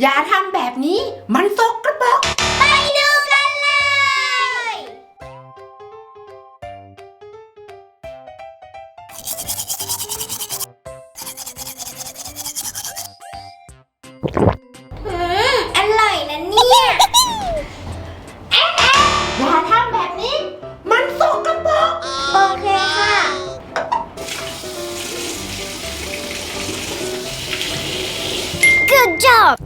อย่าทำแบบนี้มันสกระปรกไปดูกันเลย หืม อร่อยนะเนี่ยอย่าทำแบบนี้ มันสกปรกโอเคค่ะ Good job!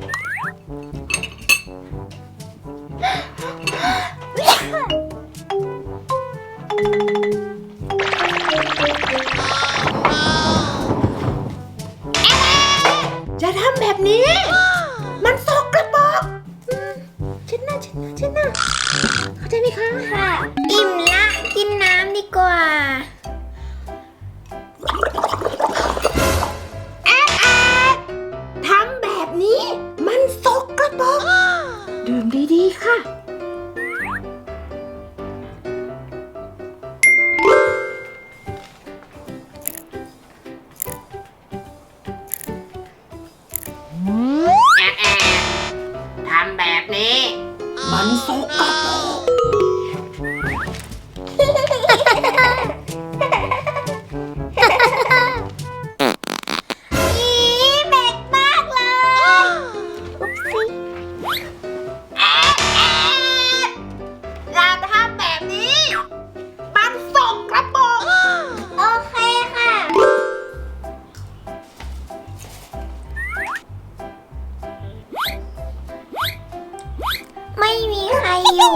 เช็น้าเช็น้าเช็น้าเข้าใจไหมคะ ค่ะ อิ่มละ กินน้ำดีกว่า 何そうかと。 ไม่มีใครอยู่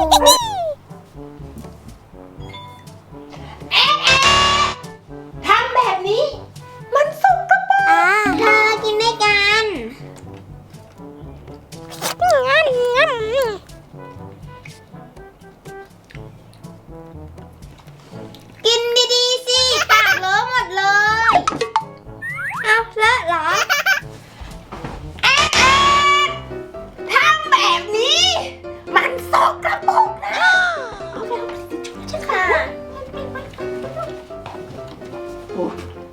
สองกระปุกนะเอาไปเอาไปชชู่ใช่ค่ะโอ้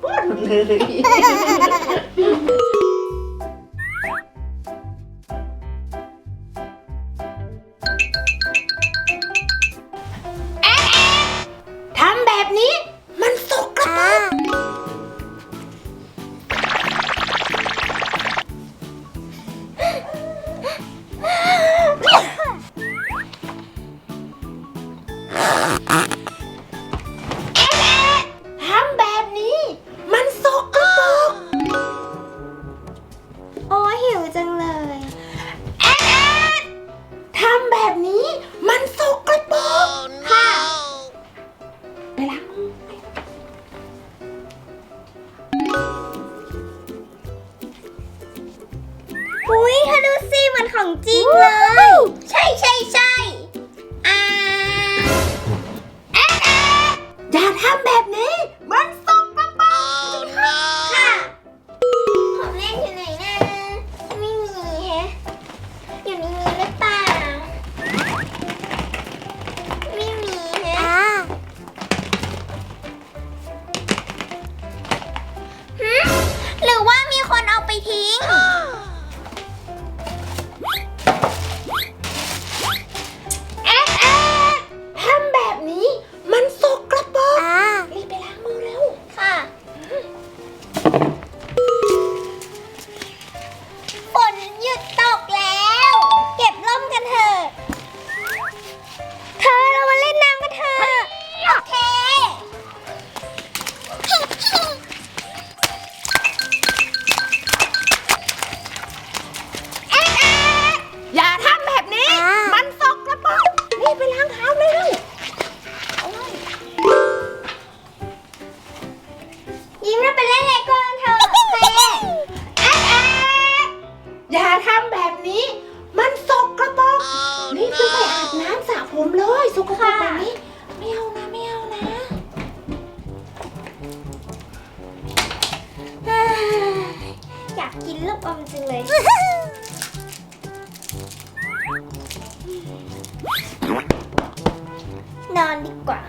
ปวดเลยทำแบบนี้ ได้ละอุ้ยเธอดูสิเหมือนของจริงเลย ทำแบบนี้ มันสกระปรกนี่ขึ้นไปอาบน้ำสระผมเลยสกปรกแบบนี้ ไม่เอานะไม่เอานะออยากกินลูกอมจังเลย นอนดีกว่า